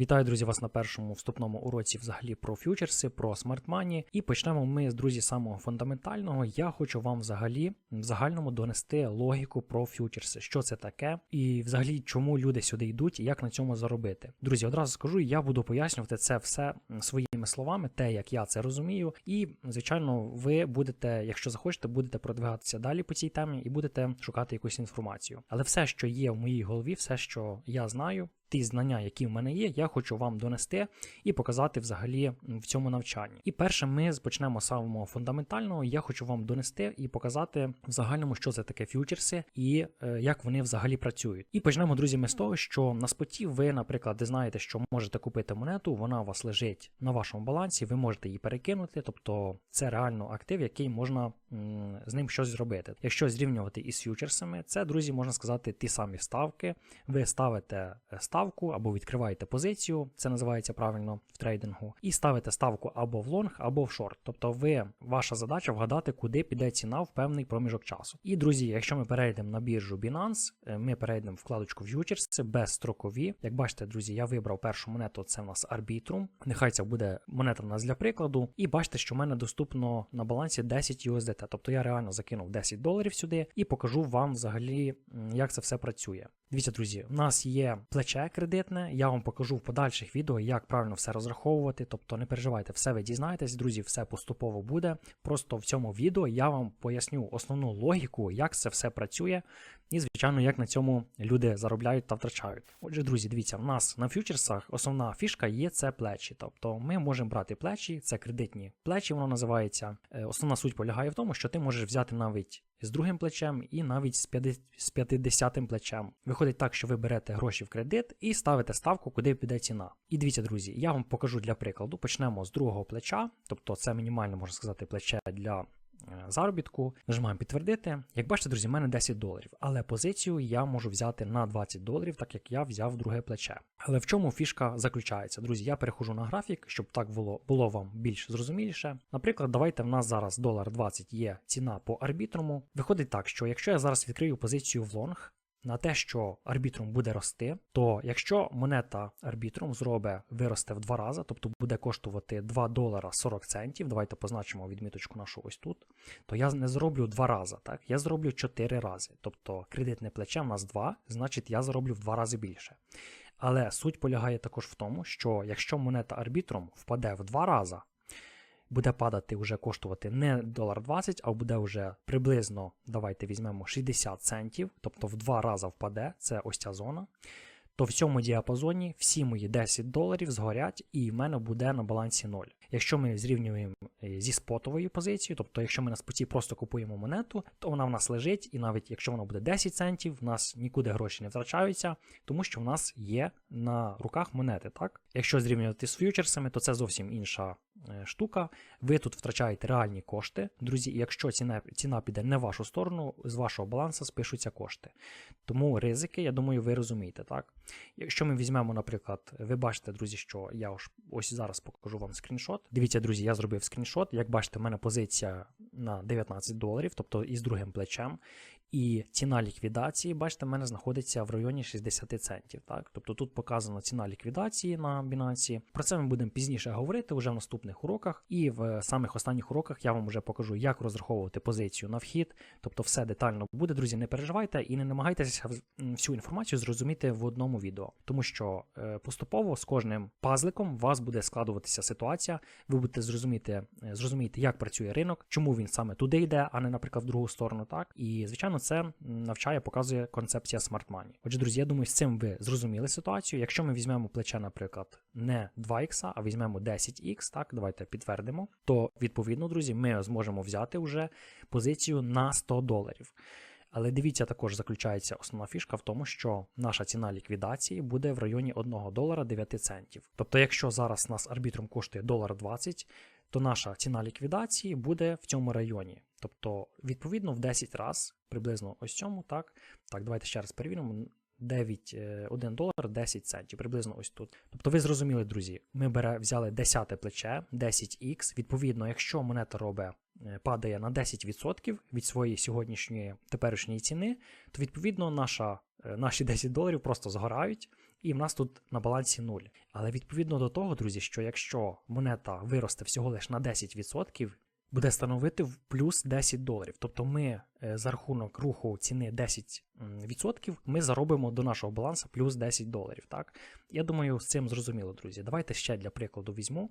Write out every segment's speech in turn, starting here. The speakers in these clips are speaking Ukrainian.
Вітаю, друзі, вас на першому вступному уроці взагалі про фьючерси, про смарт-мані. І почнемо ми з друзі самого фундаментального. Я хочу вам взагалі в загальному донести логіку про фьючерси, що це таке, і взагалі чому люди сюди йдуть і як на цьому заробити. Друзі, одразу скажу, я буду пояснювати це все своїми словами, те, як я це розумію. І, звичайно, ви будете, якщо захочете, будете продвигатися далі по цій темі і будете шукати якусь інформацію. Але все, що є в моїй голові, все, що я знаю, ті знання, які в мене є, я хочу вам донести і показати взагалі в цьому навчанні. І перше, ми почнемо з самого фундаментального. Я хочу вам донести і показати в загальному, що це таке фьючерси і е, як вони взагалі працюють. І почнемо, друзі, ми з того, що на споті ви, наприклад, знаєте, що можете купити монету, вона у вас лежить на вашому балансі, ви можете її перекинути, тобто це реально актив, який можна з ним щось зробити. Якщо зрівнювати із фьючерсами, це, друзі, можна сказати, ті самі ставки. Ви ставите ставку ставку або відкриваєте позицію, це називається правильно в трейдингу, і ставите ставку або в лонг, або в шорт. Тобто, ви ваша задача вгадати, куди піде ціна в певний проміжок часу. І друзі, якщо ми перейдемо на біржу Binance, е, ми перейдемо в вкладочку Futures, це безстрокові. Як бачите, друзі, я вибрав першу монету, це в нас Arbitrum. Нехай це буде монета в нас для прикладу. І бачите, що в мене доступно на балансі 10 USDT. Тобто я реально закинув 10 доларів сюди і покажу вам взагалі, як це все працює. Дивіться, друзі, у нас є плече кредитне. Я вам покажу в подальших відео, як правильно все розраховувати. Тобто не переживайте, все ви дізнаєтесь, друзі, все поступово буде. Просто в цьому відео я вам поясню основну логіку, як це все працює, і, звичайно, як на цьому люди заробляють та втрачають. Отже, друзі, дивіться, в нас на фьючерсах основна фішка є це плечі. Тобто ми можемо брати плечі, це кредитні плечі, воно називається. Е, основна суть полягає в тому, що ти можеш взяти навіть з другим плечем і навіть з 50 плечем. Виходить так, що ви берете гроші в кредит і ставите ставку, куди піде ціна. І дивіться, друзі, я вам покажу для прикладу. Почнемо з другого плеча, тобто це мінімально можна сказати плече для заробітку. Нажимаємо підтвердити. Як бачите, друзі, в мене 10 доларів. Але позицію я можу взяти на 20 доларів, так як я взяв друге плече. Але в чому фішка заключається? Друзі, я перехожу на графік, щоб так було було вам більш зрозуміліше. Наприклад, давайте в нас зараз долар 20 є ціна по арбітруму. Виходить так, що якщо я зараз відкрию позицію в лонг, на те, що арбітрум буде рости, то якщо монета арбітрум зробить виросте в два рази, тобто буде коштувати 2 долара 40 центів, давайте позначимо відміточку нашу ось тут, то я не зроблю два рази, так? Я зроблю 4 рази. Тобто кредитне плече в нас 2, значить я зароблю в 2 рази більше. Але суть полягає також в тому, що якщо монета арбітрум впаде в 2 рази, буде падати, вже коштувати не долар 20, а буде вже приблизно, давайте візьмемо 60 центів, тобто в два рази впаде, це ось ця зона. То в цьому діапазоні всі мої 10 доларів згорять, і в мене буде на балансі 0. Якщо ми зрівнюємо е, зі спотовою позицією, тобто, якщо ми на споті просто купуємо монету, то вона в нас лежить, і навіть якщо вона буде 10 центів, в нас нікуди гроші не втрачаються, тому що в нас є на руках монети. так? Якщо зрівнювати з фьючерсами, то це зовсім інша Е, штука. Ви тут втрачаєте реальні кошти. Друзі, якщо ціна ціна піде не в вашу сторону, з вашого балансу спишуться кошти. Тому ризики, я думаю, ви розумієте. так? Якщо ми візьмемо, наприклад, ви бачите, друзі, що я ось зараз покажу вам скріншот. Дивіться, друзі, я зробив скріншот. Як бачите, в мене позиція на 19 доларів, тобто із другим плечем. І ціна ліквідації, бачите, в мене знаходиться в районі 60 центів. Так? Тобто тут показана ціна ліквідації на Binance. Про це ми будемо пізніше говорити вже в наступних уроках. І в самих останніх уроках я вам вже покажу, як розраховувати позицію на вхід. Тобто все детально буде, друзі, не переживайте і не намагайтеся всю інформацію зрозуміти в одному відео. Тому що е, поступово з кожним пазликом у вас буде складуватися ситуація, ви будете зрозуміти, е, зрозуміти, як працює ринок, чому він саме туди йде, а не, наприклад, в другу сторону. Так? І, звичайно це навчає, показує концепція Smart Money. Отже, друзі, я думаю, з цим ви зрозуміли ситуацію. Якщо ми візьмемо плече, наприклад, не 2х, а візьмемо 10х, так, давайте підтвердимо, то відповідно, друзі, ми зможемо взяти вже позицію на 100 доларів. Але дивіться, також заключається основна фішка в тому, що наша ціна ліквідації буде в районі 1 долара 9 центів. Тобто, якщо зараз нас арбітром коштує долар 20, то наша ціна ліквідації буде в цьому районі. Тобто, відповідно, в 10 разів, приблизно ось цьому, так. Так, давайте ще раз перевіримо. 9, 1 е, долар 10 центів, приблизно ось тут. Тобто ви зрозуміли, друзі, ми бере, взяли 10 плече, 10х. Відповідно, якщо монета робить, е, падає на 10% від своєї сьогоднішньої теперішньої ціни, то відповідно наша, е, наші 10 доларів просто згорають і в нас тут на балансі 0. Але відповідно до того, друзі, що якщо монета виросте всього лише на 10%, буде становити в плюс 10 доларів. Тобто ми е, за рахунок руху ціни 10%, ми заробимо до нашого балансу плюс 10 доларів. Так? Я думаю, з цим зрозуміло, друзі. Давайте ще для прикладу візьму.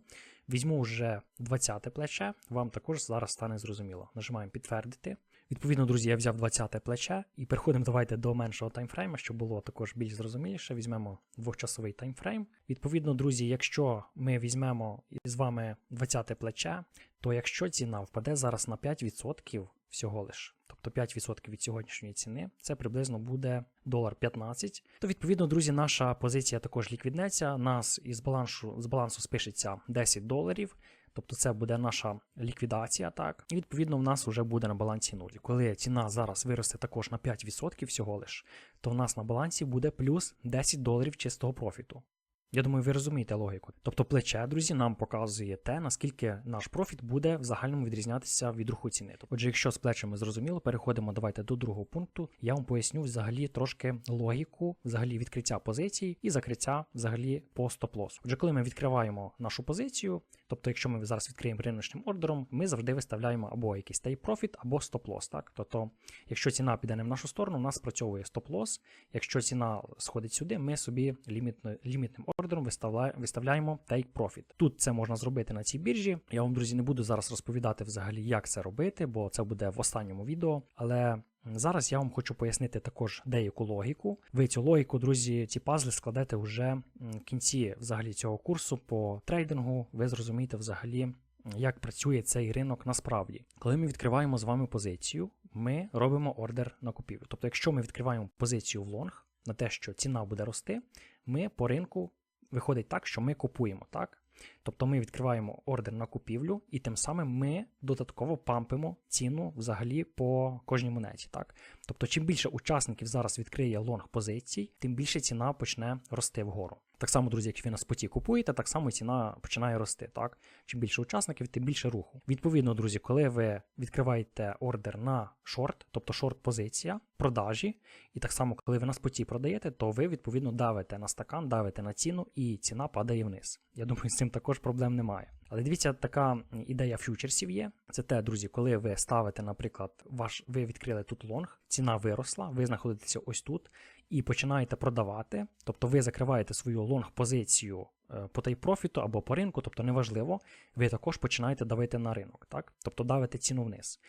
Візьму вже 20 плече, вам також зараз стане зрозуміло. Нажимаємо підтвердити. Відповідно, друзі, я взяв 20 плече і переходимо давайте до меншого таймфрейма, щоб було також більш зрозуміліше. Візьмемо двохчасовий таймфрейм. Відповідно, друзі, якщо ми візьмемо з вами 20 плече, то якщо ціна впаде зараз на 5% всього лиш, тобто 5% від сьогоднішньої ціни, це приблизно буде долар 15, то відповідно, друзі, наша позиція також ліквіднеться. Нас із балансу з балансу спишеться 10 доларів. Тобто це буде наша ліквідація, так, і відповідно в нас вже буде на балансі 0. Коли ціна зараз виросте також на 5% всього лиш, то в нас на балансі буде плюс 10 доларів чистого профіту. Я думаю, ви розумієте логіку. Тобто плече, друзі, нам показує те, наскільки наш профіт буде в загальному відрізнятися від руху ціни. Отже, якщо з плечами зрозуміло, переходимо давайте до другого пункту. Я вам поясню взагалі трошки логіку, взагалі відкриття позицій і закриття взагалі по стоп-лосу. Отже, коли ми відкриваємо нашу позицію, тобто, якщо ми зараз відкриємо риночним ордером, ми завжди виставляємо або якийсь take profit, або стоп-лосс. Так? Тобто, якщо ціна піде не в нашу сторону, у нас спрацьовує стоп-лосс. Якщо ціна сходить сюди, ми собі лімітно, лімітним ордером виставляємо take profit. Тут це можна зробити на цій біржі. Я вам, друзі, не буду зараз розповідати взагалі, як це робити, бо це буде в останньому відео. Але зараз я вам хочу пояснити також деяку логіку. Ви цю логіку, друзі, ці пазли складете вже в кінці взагалі цього курсу по трейдингу. Ви зрозумієте взагалі. Як працює цей ринок насправді, коли ми відкриваємо з вами позицію, ми робимо ордер на купівлю. Тобто, якщо ми відкриваємо позицію в лонг на те, що ціна буде рости, ми по ринку виходить так, що ми купуємо, так? Тобто ми відкриваємо ордер на купівлю, і тим самим ми додатково пампимо ціну взагалі по кожній монеті. Так? Тобто, чим більше учасників зараз відкриє лонг позицій, тим більше ціна почне рости вгору. Так само, друзі, як ви на споті купуєте, так само ціна починає рости. Так? Чим більше учасників, тим більше руху. Відповідно, друзі, коли ви відкриваєте ордер на шорт, тобто шорт-позиція, продажі, і так само, коли ви на споті продаєте, то ви відповідно давите на стакан, давите на ціну, і ціна падає вниз. Я думаю, з цим також проблем немає. Але дивіться, така ідея фьючерсів є. Це те, друзі, коли ви ставите, наприклад, ваш, ви відкрили тут лонг, ціна виросла, ви знаходитеся ось тут і починаєте продавати. Тобто ви закриваєте свою лонг-позицію е, по тайпрофіту або по ринку, тобто неважливо, ви також починаєте давити на ринок, так? тобто давите ціну вниз.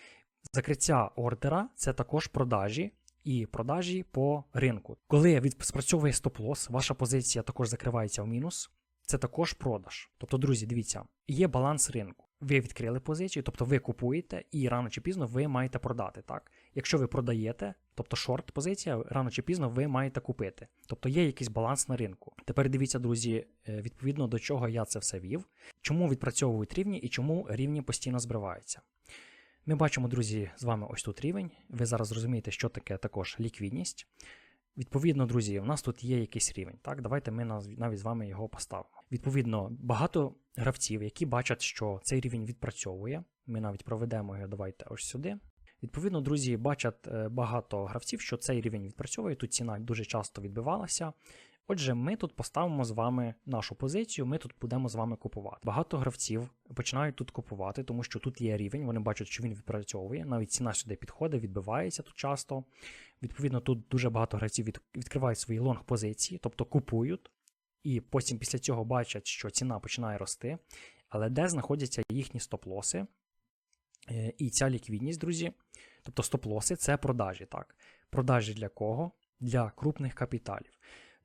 Закриття ордера це також продажі. І продажі по ринку. Коли від спрацьовує стоп-лосс, ваша позиція також закривається в мінус це також продаж. Тобто, друзі, дивіться, є баланс ринку. Ви відкрили позицію, тобто ви купуєте, і рано чи пізно ви маєте продати. так? Якщо ви продаєте, тобто шорт позиція, рано чи пізно ви маєте купити. Тобто є якийсь баланс на ринку. Тепер дивіться, друзі, е, відповідно до чого я це все вів, чому відпрацьовують рівні і чому рівні постійно збриваються. Ми бачимо, друзі, з вами ось тут рівень. Ви зараз розумієте, що таке також ліквідність. Відповідно, друзі, у нас тут є якийсь рівень. Так, Давайте ми навіть з вами його поставимо. Відповідно, багато гравців, які бачать, що цей рівень відпрацьовує. Ми навіть проведемо його, давайте ось сюди. Відповідно, друзі, бачать е, багато гравців, що цей рівень відпрацьовує. Тут ціна дуже часто відбивалася. Отже, ми тут поставимо з вами нашу позицію, ми тут будемо з вами купувати. Багато гравців починають тут купувати, тому що тут є рівень, вони бачать, що він відпрацьовує. Навіть ціна сюди підходить, відбивається тут часто. Відповідно, тут дуже багато гравців від, відкривають свої лонг-позиції, тобто купують, і потім після цього бачать, що ціна починає рости. Але де знаходяться їхні стоп-лоси? Е, і ця ліквідність, друзі. Тобто стоп-лоси це продажі. так. Продажі для кого? Для крупних капіталів.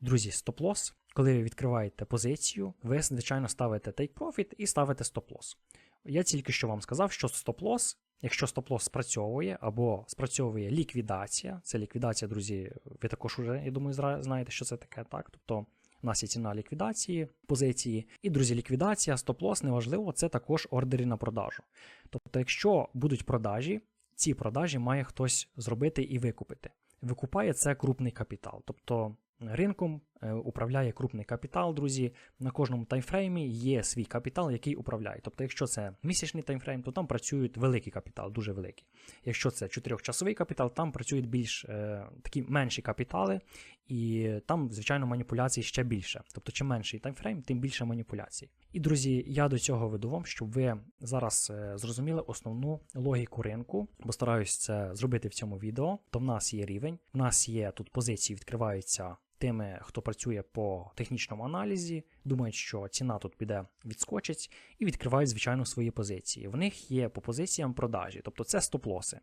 Друзі, стоп-лос, коли ви відкриваєте позицію, ви, звичайно, ставите take profit і ставите стоп-лос. Я тільки що вам сказав, що стоп-лос, якщо стоп-лос спрацьовує або спрацьовує ліквідація, це ліквідація, друзі, ви також вже, я думаю, знаєте, що це таке, так? Тобто у нас є ціна ліквідації позиції. І, друзі, ліквідація, стоп-лос, неважливо, це також ордери на продажу. Тобто, якщо будуть продажі, ці продажі має хтось зробити і викупити. Викупає це крупний капітал. Тобто ринком е, управляє крупний капітал, друзі. На кожному таймфреймі є свій капітал, який управляє. Тобто, якщо це місячний таймфрейм, то там працюють великий капітал, дуже великий. Якщо це чотирьохчасовий капітал, там працюють більш е, такі менші капітали, і там, звичайно, маніпуляцій ще більше. Тобто, чим менший таймфрейм, тим більше маніпуляцій. І друзі, я до цього веду вам, щоб ви зараз е, зрозуміли основну логіку ринку. Постараюсь це зробити в цьому відео. То в нас є рівень, в нас є тут позиції, відкриваються. Тими, хто працює по технічному аналізі, думають, що ціна тут піде відскочить, і відкривають, звичайно, свої позиції. В них є по позиціям продажі, тобто це стоп-лоси.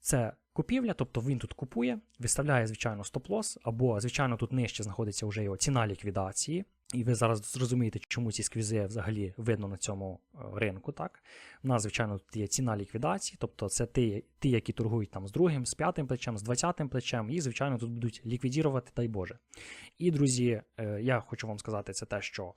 Це купівля, тобто він тут купує, виставляє, звичайно, стоп-лос, або, звичайно, тут нижче знаходиться вже його ціна ліквідації. І ви зараз зрозумієте, чому ці сквізи взагалі видно на цьому е, ринку. так? У нас, звичайно, тут є ціна ліквідації, тобто це ті, ті, які торгують там з другим, з п'ятим плечем, з двадцятим плечем, і, звичайно, тут будуть ліквідірувати, дай Боже. І, друзі, е, я хочу вам сказати, це те, що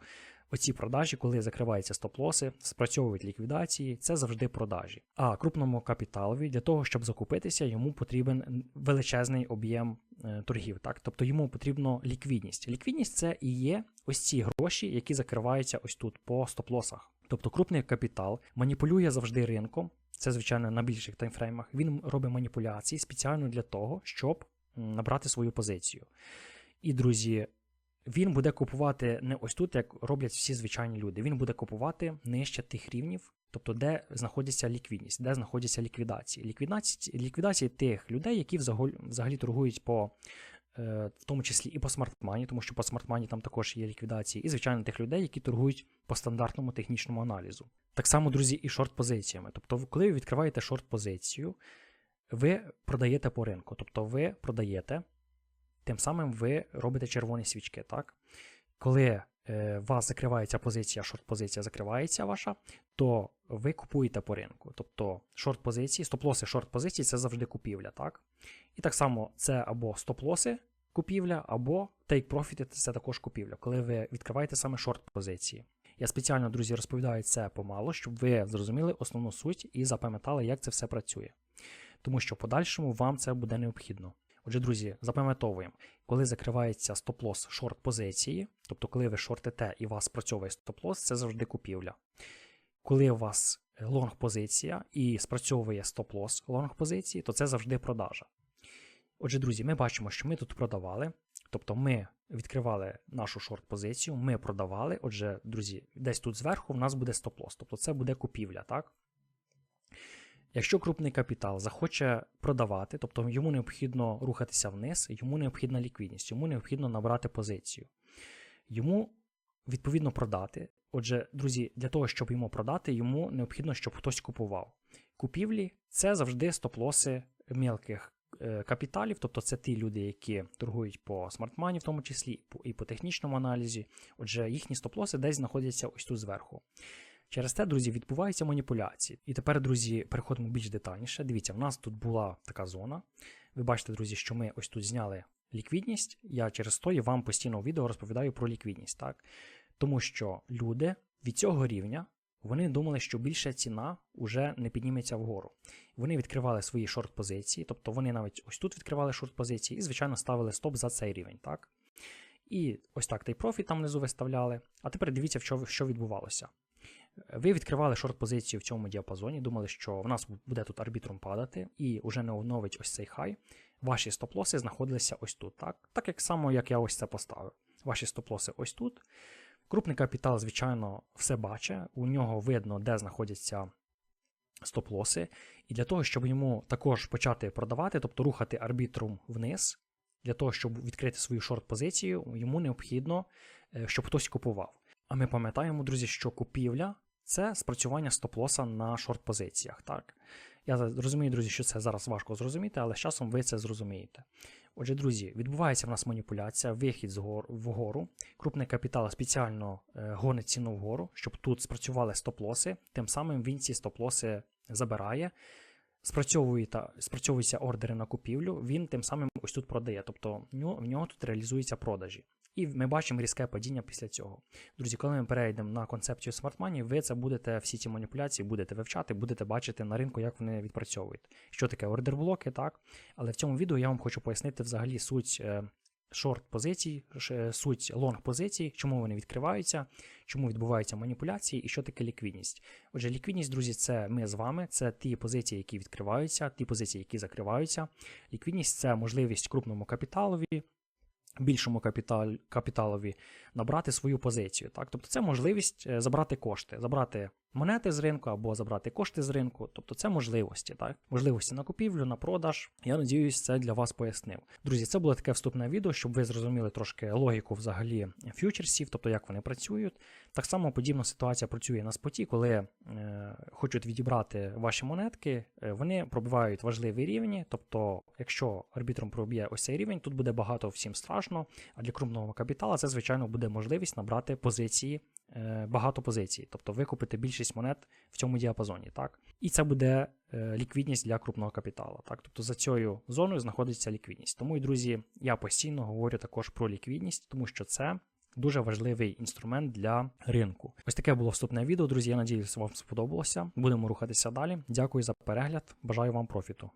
Оці продажі, коли закриваються стоп-лоси, спрацьовують ліквідації, це завжди продажі. А крупному капіталові для того, щоб закупитися, йому потрібен величезний об'єм е, торгів. Так? Тобто йому потрібна ліквідність. Ліквідність це і є ось ці гроші, які закриваються ось тут по стоп-лосах. Тобто крупний капітал маніпулює завжди ринком. Це, звичайно, на більших таймфреймах. Він робить маніпуляції спеціально для того, щоб набрати свою позицію. І, друзі, він буде купувати не ось тут, як роблять всі звичайні люди. Він буде купувати нижче тих рівнів, тобто де знаходиться ліквідність, де знаходяться ліквідації. Ліквідації ліквідації тих людей, які взагалі, взагалі торгують по. Е, в тому числі і по смартмані, тому що по смартмані там також є ліквідації, і, звичайно, тих людей, які торгують по стандартному технічному аналізу. Так само, друзі, і шорт-позиціями. Тобто, коли ви відкриваєте шорт-позицію, ви продаєте по ринку. Тобто ви продаєте тим самим ви робите червоні свічки. так? Коли е, у вас закривається позиція, шорт-позиція закривається ваша, то ви купуєте по ринку. Тобто шорт-позиції, стоп-лоси шорт-позиції це завжди купівля. так? І так само це або стоп-лоси купівля, або profit це також купівля, коли ви відкриваєте саме шорт-позиції. Я спеціально, друзі, розповідаю це помало, щоб ви зрозуміли основну суть і запам'ятали, як це все працює. Тому що в подальшому вам це буде необхідно. Отже, друзі, запам'ятовуємо, коли закривається стоп-лос шорт позиції, тобто, коли ви шортите і вас спрацьовує стоп-лос, це завжди купівля. Коли у вас лонг позиція і спрацьовує стоп-лос лонг позиції, то це завжди продажа. Отже, друзі, ми бачимо, що ми тут продавали. Тобто ми відкривали нашу шорт-позицію, ми продавали. Отже, друзі, десь тут зверху в нас буде стоп-лос. Тобто це буде купівля, так? Якщо крупний капітал захоче продавати, тобто йому необхідно рухатися вниз, йому необхідна ліквідність, йому необхідно набрати позицію. Йому відповідно продати. Отже, друзі, для того, щоб йому продати, йому необхідно, щоб хтось купував. Купівлі це завжди стоп-лоси мілких е, капіталів, тобто це ті люди, які торгують по смартмані, в тому числі і по технічному аналізі. Отже, їхні стоп-лоси десь знаходяться ось тут зверху. Через те, друзі, відбуваються маніпуляції. І тепер, друзі, переходимо більш детальніше. Дивіться, в нас тут була така зона. Ви бачите, друзі, що ми ось тут зняли ліквідність. Я через то і вам постійно у відео розповідаю про ліквідність. так? Тому що люди від цього рівня вони думали, що більша ціна вже не підніметься вгору. Вони відкривали свої шорт-позиції, тобто вони навіть ось тут відкривали шорт-позиції і, звичайно, ставили стоп за цей рівень. так? І ось так той профіт там внизу виставляли. А тепер дивіться, що відбувалося. Ви відкривали шорт-позицію в цьому діапазоні, думали, що в нас буде тут арбітрум падати, і вже не оновить ось цей хай. Ваші стоп-лоси знаходилися ось тут. Так Так як само, як я ось це поставив. Ваші стоп-лоси ось тут. Крупний капітал, звичайно, все бачить, у нього видно, де знаходяться стоп-лоси. І для того, щоб йому також почати продавати, тобто рухати арбітрум вниз, для того, щоб відкрити свою шорт-позицію, йому необхідно, е, щоб хтось купував. А ми пам'ятаємо, друзі, що купівля це спрацювання стоп-лоса на шорт-позиціях. так? Я розумію, друзі, що це зараз важко зрозуміти, але з часом ви це зрозумієте. Отже, друзі, відбувається в нас маніпуляція, вихід вгору. Крупний капітал спеціально е, гонить ціну вгору, щоб тут спрацювали стоп-лоси, тим самим він ці стоп-лоси забирає. Спрацьовуються ордери на купівлю, він тим самим ось тут продає. Тобто в нього, тут реалізуються продажі. І ми бачимо різке падіння після цього. Друзі, коли ми перейдемо на концепцію смарт-мані, ви це будете всі ці маніпуляції будете вивчати, будете бачити на ринку, як вони відпрацьовують. Що таке ордерблоки, так? Але в цьому відео я вам хочу пояснити взагалі суть е, шорт позицій, суть лонг позицій, чому вони відкриваються, чому відбуваються маніпуляції і що таке ліквідність. Отже, ліквідність, друзі, це ми з вами, це ті позиції, які відкриваються, ті позиції, які закриваються. Ліквідність це можливість крупному капіталові. Більшому капіталь, капіталові набрати свою позицію. Так? Тобто це можливість е, забрати кошти, забрати монети з ринку або забрати кошти з ринку. Тобто це можливості, так? Можливості на купівлю, на продаж. Я надіюсь, це для вас пояснив. Друзі, це було таке вступне відео, щоб ви зрозуміли трошки логіку взагалі фьючерсів, тобто як вони працюють. Так само подібна ситуація працює на споті, коли е, хочуть відібрати ваші монетки, е, вони пробивають важливі рівні. Тобто, якщо арбітром проб'є ось цей рівень, тут буде багато всім страшно. А для крупного капітала це, звичайно, буде можливість набрати позиції, е, багато позицій, тобто викупити більшість монет в цьому діапазоні. Так? І це буде ліквідність для крупного капіталу. Так? Тобто за цією зоною знаходиться ліквідність. Тому, і, друзі, я постійно говорю також про ліквідність, тому що це. Дуже важливий інструмент для ринку. Ось таке було вступне відео. Друзі. Я надіюсь, вам сподобалося. Будемо рухатися далі. Дякую за перегляд. Бажаю вам профіту.